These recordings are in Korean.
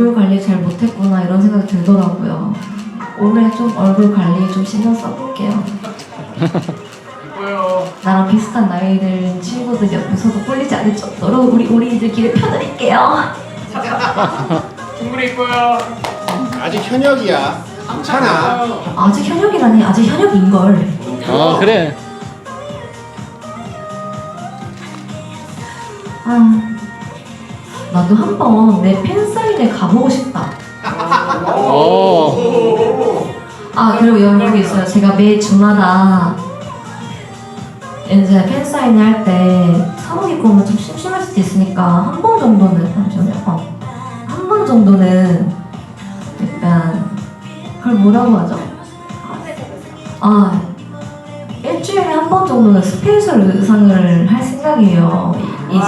얼굴 관리 잘 못했구나 이런 생각이 들더라고요. 올해 좀 얼굴 관리 좀 신경 써볼게요. 나랑 비슷한 나이들 친구들 옆에서도 꼴리지 않을 정도로 우리 우리들끼리 펴드릴게요. 충분히 이뻐요. 아직 현역이야. 괜찮아. 아직 현역이라니 아직 현역인 걸. 어 그래 아, 나도 한 번 내 팬사인회 가보고 싶다. 어아 그리고 여러분 있어요. 제가 매 주마다 이제 팬사인회 할 때 사복 입고 오면 좀 심심할 수도 있으니까 한 번 정도는 잠시만요. 어. 한 번 정도는 약간 그걸 뭐라고 하죠? 아 일주일에 한 번 정도는 스페셜 의상을 할 생각이에요. 이- 이제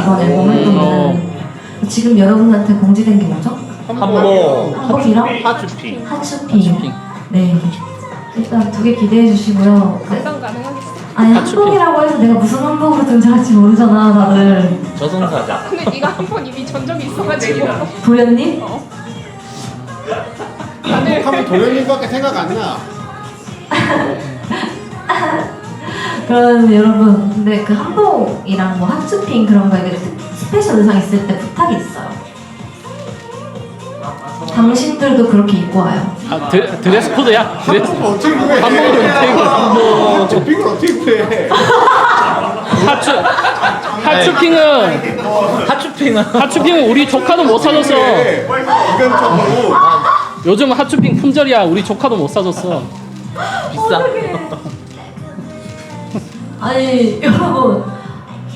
이번 앨범 활동에는 지금 여러분한테 공지된 게 뭐죠? 한복 한복이랑 하츄핑 하츄핑. 네. 일단 두 개 기대해 주시고요. 네. 감당 가능하겠어. 아니 하츄핑. 한복이라고 해서 내가 무슨 한복으로 등장할지 모르잖아 다들. 저승사자 근데 네가 한 번 이미 전적이 있어가지고 도련님? 다들 하면 도련님밖에 생각 안 나. 그럼 여러분 근데 그 한복이랑 뭐 하츄핑 그런 거 이게 특- 스페셜 의상 있을 때 부탁이 있어요. 당신들도 그렇게 입고 와요. 아 드, 드레스 코드야 드레스 한복을 어떻게 구해? 한복을 어떻게 구해? 한복 쇼핑을 어떻게 구해? 하츄 하츄핑은 하츄핑은 하츄핑은 우리 조카도 못 사줬어 요즘 하츄핑 품절이야 우리 조카도 못 사줬어 비싸 아니 여러분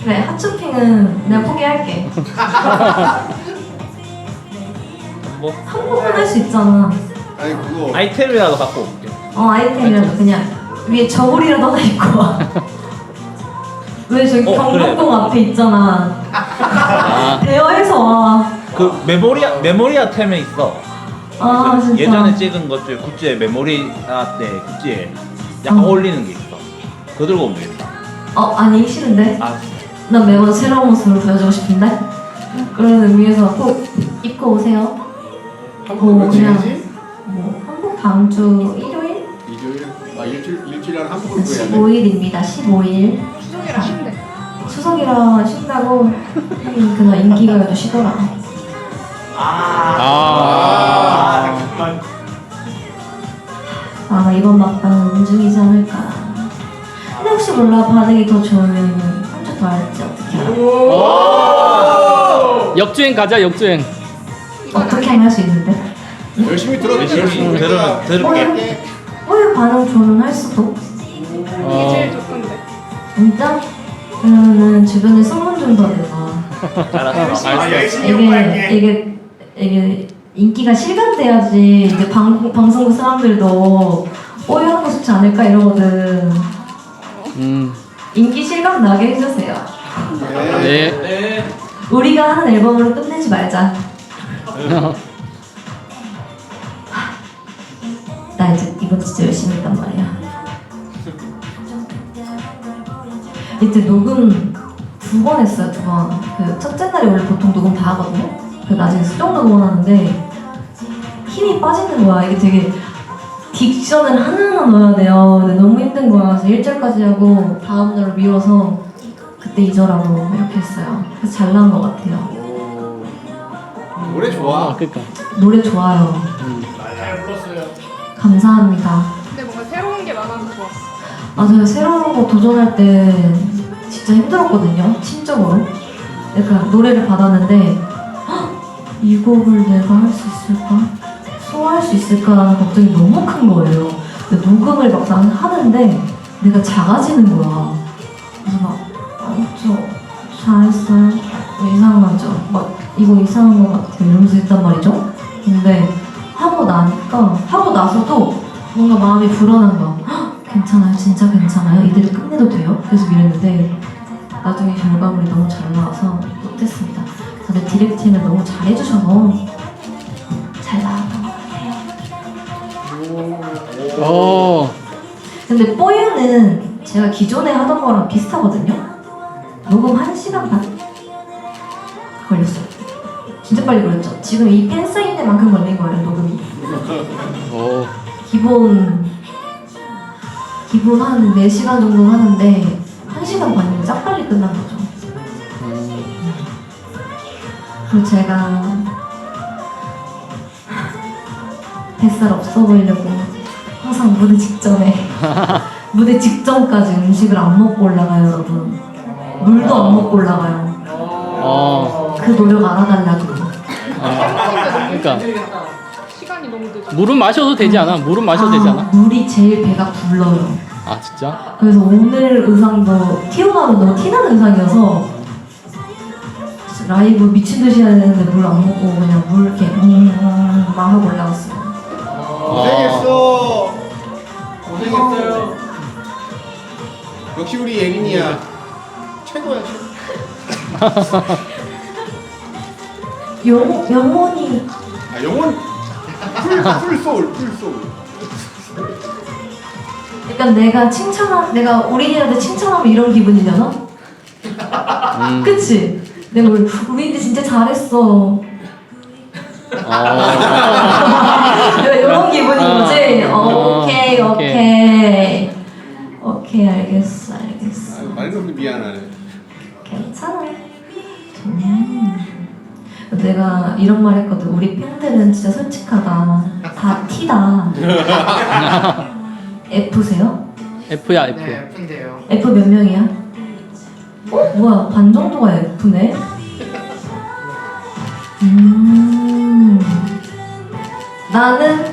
그래 하츄핑은 내가 포기할게. 뭐 한복은 할 수 있잖아. 아니 그거 아이템이라도 갖고 올게 어 아이템이라도 그냥 위에 저울이라도 하나 입고 와. 왜 저기 어, 경복궁 앞에 있잖아. 아 대여해서 와. 그 메모리아 메모리아 템에 있어 아그 진짜. 예전에 찍은 것 중에 굿즈에 메모리아 때 굿즈에 약간 어. 어울리는 게 있어 그거 들고 오면 되겠다 어 아니 싫은데. 아 난 매번 새로운 모습을 보여주고 싶은데. 그런 의미에서 꼭 입고 오세요. 한복 어, 며칠이지? 뭐 한국 다음 주 일요일 일요일. 아 일주일 일주일에 한복을 구해야 돼. 15일입니다. 15일. 추석이라 쉰대. 추석이라 쉰다고 하긴 그날 인기가요도 쉬더라. 아. 아마 이번 막방은 운중이지 않을까. 근데 혹시 몰라 반응이 더 좋으면 역주행 가자 역주행 어떻게 할 수 있는데? 열심히 들어. 열심히 들어 들을게 왜 반응 좋으면 할 수도? 이게 어. 제일 좋던데. 진짜? 그러면은 주변에 소문 좀 더 내봐. 알았어 아, 알았어 열심히 이게 연구할게. 이게 이게 인기가 실감돼야지 이제 방 방송국 사람들도 오해하고 싶지 않을까 이러거든. 음 인기 실감 나게 해주세요. 네. 네. 우리가 하는 앨범으로 끝내지 말자. 나 이제 이거 진짜 열심히 했단 말이야. 이때 녹음 두 번 했어요, 두 번. 그 첫째 날에 원래 보통 녹음 다 하거든요. 그 나중에 수정 녹음을 하는데 힘이 빠지는 거야. 이게 되게 딕션을 하나하나 넣어야 돼요. 근데 너무 힘든 거야. 그래서 1절까지 하고 다음 날로 미뤄서 그때 2절하고 이렇게 했어요. 그래서 잘 나온 것 같아요. 오. 노래 좋아. 그러니까 노래 좋아요. 잘 불렀어요. 감사합니다. 근데 뭔가 새로운 게 많아서 좋았어. 맞아요. 새로운 거 도전할 때 진짜 힘들었거든요. 심적으로. 약간 노래를 받았는데 헉, 이 곡을 내가 할 수 있을까? 소화할 수 있을까라는 걱정이 너무 큰 거예요. 근데 녹음을 막상 하는데 내가 작아지는 거야. 잘했어요. 이상하죠? 막 이거 이상한 것 같아요. 이러면서 했단 말이죠. 근데 하고 나니까 하고 나서도 뭔가 마음이 불안한 거야. 헉, 괜찮아요? 진짜 괜찮아요? 이대로 끝내도 돼요? 계속 이랬는데 나중에 결과물이 너무 잘 나와서 못했습니다. 다들 디렉팅을 너무 잘 해주셔서 잘 나왔던 것 같아요. 어 근데 뽀유는 제가 기존에 하던 거랑 비슷하거든요. 녹음 1시간 반 걸렸어요. 진짜 빨리 걸렸죠. 지금 이 팬 사인 때만큼 걸린 거예요 녹음이. 오. 기본 기본 한 4시간 정도 하는데 1시간 반이면 짝 빨리 끝난 거죠. 음. 그리고 제가 뱃살 없어 보이려고 항상 무대 직전에 무대 직전까지 음식을 안 먹고 올라가요 여러분 물도 안 먹고 올라가요 어. 그 노력 알아달라고 아. 그러니까 시간이 너무 늦어. 물은 마셔도 되지 않아? 물은 마셔도 되지 않아? 아, 물이 제일 배가 불러요 아 진짜? 그래서 오늘 의상도 튀어나오면 너무 티나는 의상이어서 라이브 미친 듯이 해야 되는데 물 안 먹고 그냥 물 이렇게 음, 막 하고 올라갔어요 고생했어. 고생했어요. 역시 우리 예린이야. 최고야 최고. 영, 영혼이 아 영혼 풀, 풀 소울 풀 소울. 약간 내가 칭찬하 내가 우리한테 칭찬하면 이런 기분이잖아. 음. 그치? 내가 우리 우리한테 진짜 잘했어. 어. 내가 이런 기분인 거지. 아. 어, 오케이 아, 오케이 오케이 알겠어 알겠어. 아, 말도 없는 미안하네. 괜찮아. 음. 내가 이런 말 했거든. 우리 팬들은 진짜 솔직하다. 다 티다. F세요? F야 F. 네, 예쁜데요. F 몇 명이야? 어? 뭐야 반 정도가 F네? 음 나는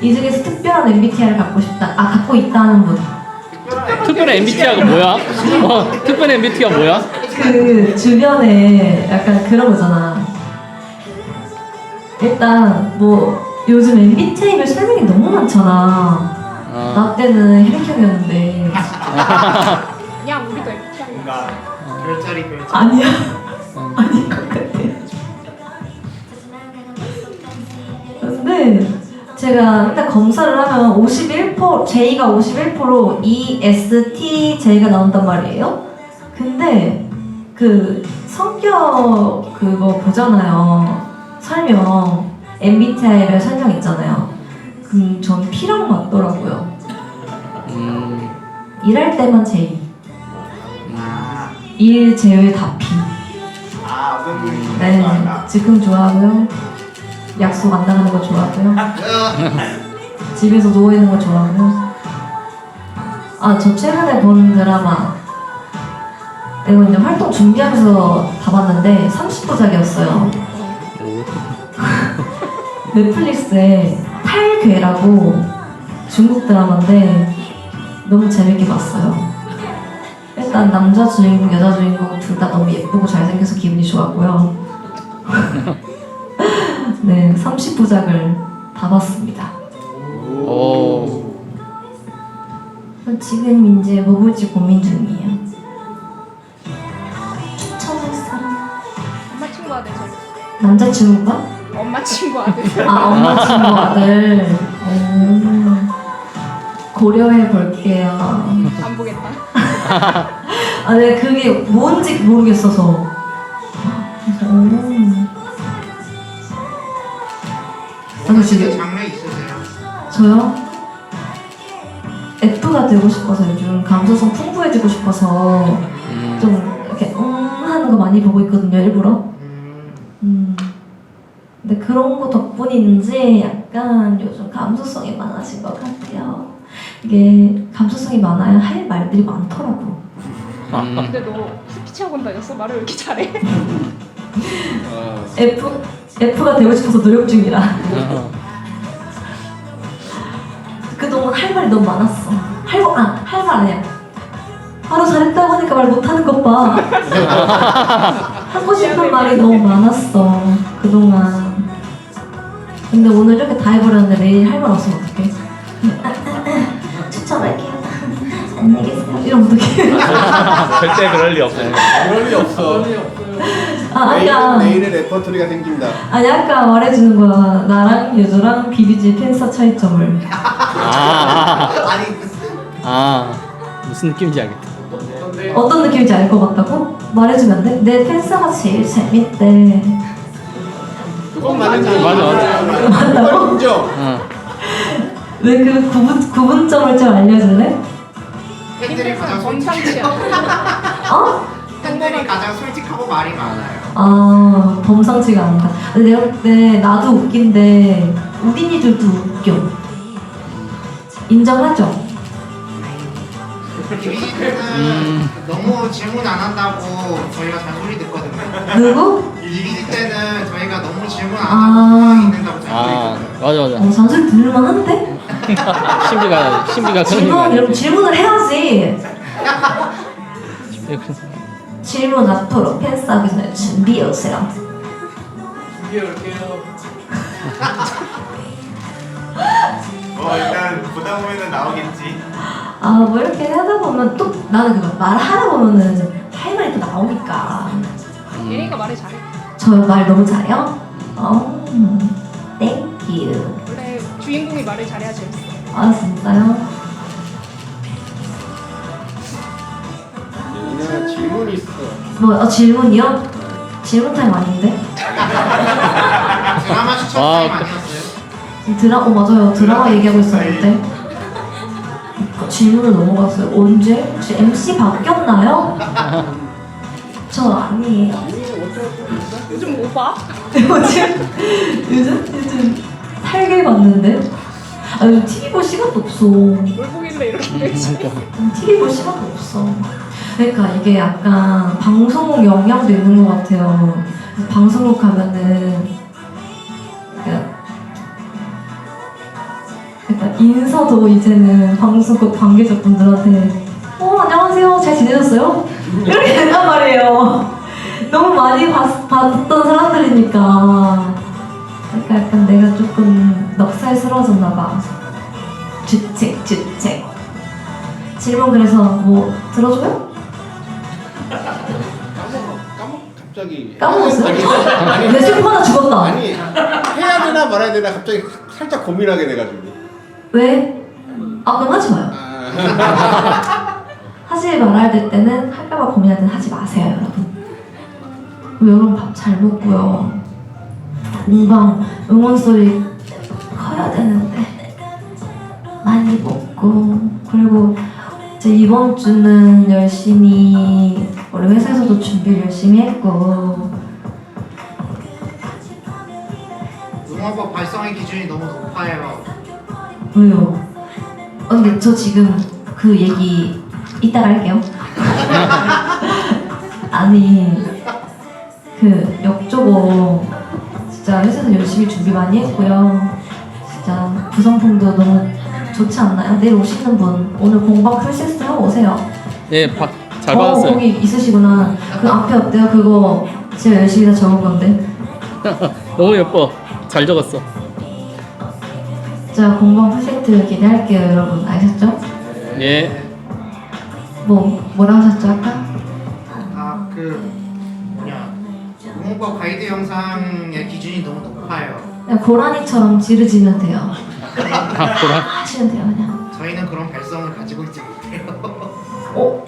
이 중에서 특별한 MBTI를 갖고 싶다 아 갖고 있다는 분 특별한 MBTI가 뭐야? 어, 특별한 MBTI가 뭐야? 그 주변에 약간 그런 거잖아 일단 뭐 요즘 MBTI별 설명이 너무 많잖아 아, 나 때는 혈액형이었는데 그냥 우리도 MBTI. 뭔가 별자리 별자리. 아니야 아닌 제가 일단 검사를 하면 51% J가 51% ESTJ가 나온단 말이에요. 근데 그 성격 그거 보잖아요. 설명 MBTI별 설명 있잖아요. 그럼 전 P랑 맞더라고요. 음, 일할 때만 J, 아, 일 제외 다 P. 아, 분이 네, 지금 좋아하고요. 약속 안 나가는 거 좋아하고요. 집에서 누워 있는 거 좋아하고요. 아, 저 최근에 본 드라마. 이거 이제 활동 준비하면서 다 봤는데 30부작이었어요. 오. 넷플릭스에 탈괴라고 중국 드라마인데 너무 재밌게 봤어요. 일단 남자 주인공, 여자 주인공 둘 다 너무 예쁘고 잘생겨서 기분이 좋았고요. 네, 30부작을 다 봤습니다. 오. 지금 이제 뭐 볼지 고민 중이에요. 추천할 사람? 엄마 친구 아들 저. 남자친구가? 엄마 친구 아들. 아, 엄마 친구 아들. 오. 고려해 볼게요. 안 보겠다. 아, 네, 그게 뭔지 모르겠어서. 그래서, 오. 아, 그 지금 장래 있으세요? 저요? F가 되고 싶어서 요즘 감수성 풍부해지고 싶어서 음. 좀 이렇게 음 하는 거 많이 보고 있거든요, 일부러. 음, 음. 근데 그런 거 덕분인지 약간 요즘 감수성이 많아진 것 같아요. 이게 감수성이 많아야 할 말들이 많더라고. 음. 근데 너 스피치 학원 다녔어? 말을 왜 이렇게 잘해? 아, F F가 되고 싶어서 노력 중이라. 어. 그동안 할 말이 너무 많았어. 할 거, 아, 할 말 아니야. 바로 잘했다고 하니까 말 못하는 것 봐. 하고 싶은 말이 너무 많았어. 그동안. 근데 오늘 이렇게 다 해버렸는데 내일 할 말 없으면 어떡해? 추천할게요. 안녕히 계세요. 이러면 어떡해? 절대 그럴 리 없어요. 그럴 리 없어. 아, 내일, 아까. 내일의 레퍼토리가 생긴다. 아니, 아까 말해주는 거야. 나랑 유주랑 비비지 팬사 차이점을. 아, 아니, 아, 아, 무슨 느낌인지 알겠다. 어떤 느낌인지 알 것 같다고? 말해주면 안 돼? 내 팬사가 제일 재밌대. 그건 맞는 맞아, 맞아. 그건 인정. 어. 왜 그 구분, 구분점을 좀 알려줄래? 팬들이 가장 솔직 범상치야. 어? 팬들이 가장 솔직하고 말이 많아요. 아 범상치가 않다. 근데 내가 볼때 나도 웃긴데 우딘이들도 웃겨. 인정하죠? 비비들은 음. 너무 질문 안 한다고 저희가 잔소리 듣거든요. 누구? 비비 때는 저희가 너무 질문 안 아. 하고 가만히 있는다고 잔소리 아 듣거든요. 맞아 맞아. 어, 잔소리 들을만 한데? 신비가 신비가 그런 질문 얘기 질문을 해야지. 예, 그래서 질문 앞으로 팬싸기 전에 준비해 오세요. 뭐 일단 보다 보면은 나오겠지. 아 뭐 이렇게 하다 보면 또 나는 그거 말하다 보면은 할 말이 또 나오니까. 예린이가 말을 잘해. 저 말 너무 잘해요? 어, 땡큐. 원래 주인공이 말을 잘해야 재밌어. 아 진짜요? 질문이 있어. 뭐 어, 질문이요? 질문 타임 아닌데? 드라마 추천 아, 타임 그- 아니었어요? 드라 어 맞아요 드라마 얘기하고 있었는데 그 질문을 넘어갔어요. 언제? 혹시 MC 바뀌었나요? 저 아니에요. 요즘 뭐 봐? 요즘 요즘 요즘 탈길 봤는데. 아 요즘 TV 볼 시간도 없어. 뭘 보길래 이렇게? TV 볼 시간도 없어. 그러니까 이게 약간 방송국 영향도 있는 것 같아요. 방송국 가면은 그러니까, 인사도 이제는 방송국 관계자분들한테 어 안녕하세요 잘 지내셨어요? 이렇게 된단 말이에요. 너무 많이 봤, 봤던 사람들이니까 그러니까 약간 내가 조금 넉살스러워졌나 봐. 주책 주책. 질문 그래서 뭐 들어줘요? 까먹어. 까먹 갑자기. 아니, 내 슬퍼 하나 죽었다. 아니 해야 되나 말아야 되나 갑자기 살짝 고민하게 돼가지고. 왜? 아 그럼 하지 마요. 아, 하지 말아야 될 때는 할까봐 고민할 때는 하지 마세요 여러분. 여러분 밥 잘 먹고요. 공방 응원 소리 커야 되는데 많이 먹고 그리고 이제 이번 주는 열심히 우리 회사에서도 준비를 열심히 했고 응원법 발성의 기준이 너무 높아요. 왜요? 어, 근데 저 지금 그 얘기 이따가 할게요. 아니 그 역조고 진짜 회사에서 열심히 준비 많이 했고요. 진짜 구성품도 너무 좋지 않나요? 내일 오시는 분 오늘 공방 풀세스 하고 오세요. 예, 바, 잘 어, 받았어요. 거기 있으시구나. 그 앞에 어때요? 그거 제가 열심히 다 적은 건데. 너무 예뻐. 잘 적었어. 자 공방 풀세트 기대할게요, 여러분. 아셨죠? 예. 뭐 뭐라 하셨죠 아까? 아 그 뭐냐 응원법 가이드 영상의 기준이 너무 높아요. 그냥 고라니처럼 지르지면 돼요. 아, 보라. 하시면 돼요 그냥. 저희는 그런 발성을 가지고 있지 못해요. 어?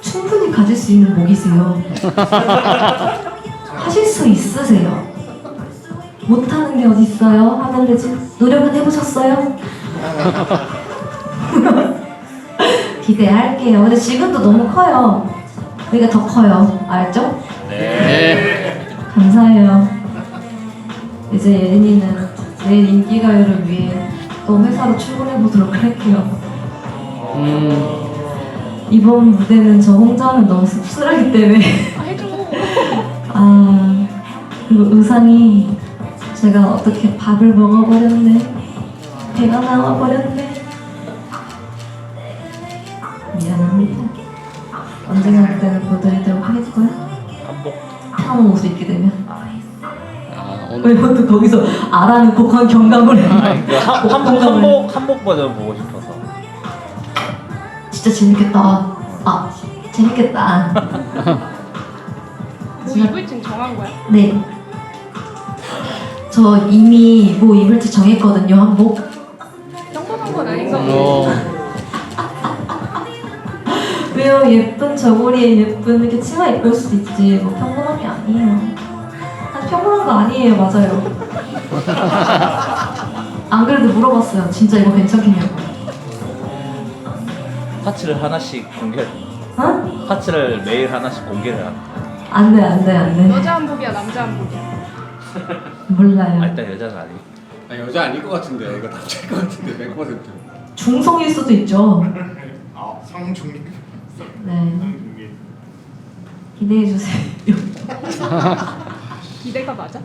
충분히 가질 수 있는 목이세요. 하실 수 있으세요. 못하는 게 어디 있어요? 하면 되지. 노력은 해보셨어요? 기대할게요. 근데 지금도 너무 커요. 우리가 더 커요. 알죠? 예. 감사해요. 이제 예린이는 내일 인기가요를 위해 또 회사로 출근해 보도록 할게요. 음. 이번 무대는 저 혼자 하면 너무 씁쓸하기 때문에 아, 해줘. 아 그리고 의상이 제가 어떻게 밥을 먹어버렸네 배가 나와버렸네 미안합니다 언젠가 그때는 보여드리도록 하겠고요. 편한 옷을 입게 되면 아, 왜 이것도 거기서 아라는 곡한 경감을 해그 한- 한복 한복 한복 버전 보고 싶어서. 진짜 재밌겠다 아 재밌겠다 뭐 입을지 정한 거야? 네. 저 이미 뭐 입을지 정했거든요, 한복. 평범한 건 아닌가 보네. 어. 왜요? 예쁜 저고리에 예쁜 이렇게 치마 입을 수도 있지. 뭐 평범한 게 아니에요. 평범한 거 아니에요, 맞아요. 안 그래도 물어봤어요. 진짜 이거 괜찮겠냐고. 파츠를 하나씩 공개. 어? 파츠를 매일 하나씩 공개를 한. 안 돼, 안 돼, 안 돼. 여자 한복이야 남자 한복이야. 아, 몰라요. 일단 여자는 아니고. 아 여자 아닐 것 같은데 이거 남자일 것 같은데 100%. 중성일 수도 있죠. 아 성중립. 네. 기대해 주세요. 기대가 맞아?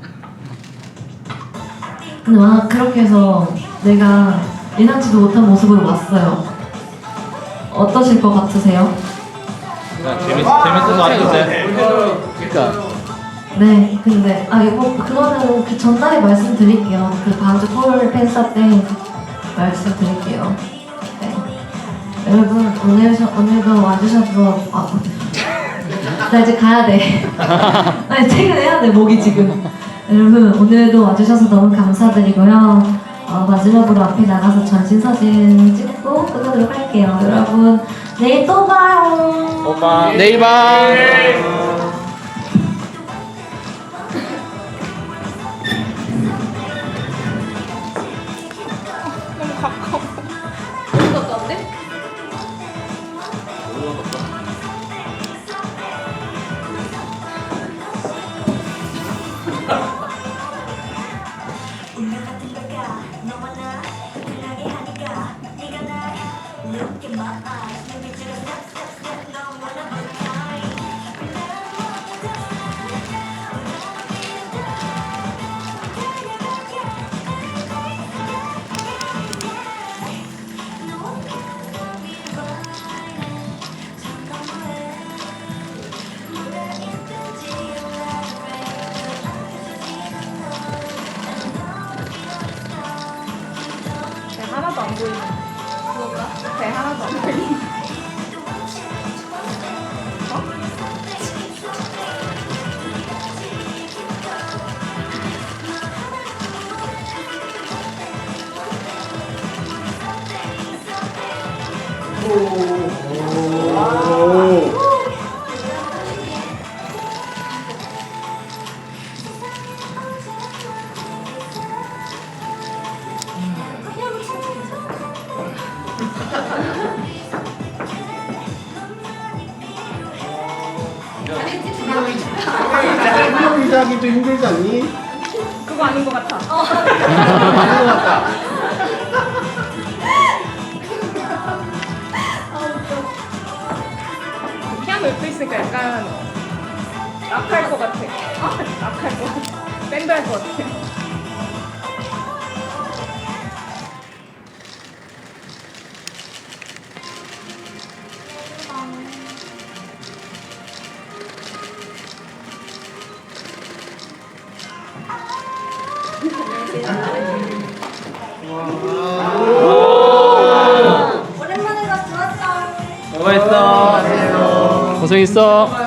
근데 와 그렇게 해서 내가 예상치도 못한 모습으로 왔어요. 어떠실 것 같으세요? 그냥 재밌 것 같은데. 그러니까 네, 근데 아 이거 그거는 그 전날에 말씀드릴게요. 그 다음 주폴 팬사 때 말씀드릴게요. 네. 여러분 오늘 오늘도 와주셔서 아 나 이제 가야 돼. 나 이제 퇴근해야 돼 목이 지금. 여러분 오늘도 와주셔서 너무 감사드리고요. 어, 마지막으로 앞에 나가서 전신 사진 찍고 끝내도록 할게요. 여러분 내일 또 봐요. 오빠. 내일 봐. 좀 힘들지 않니? 그거 아닌 것 같아. 아닌 것 같다. 피아노 옆에 있으니까 약간 락할 것 같아. 락할 것 같아. 밴드 할 것 같아. 수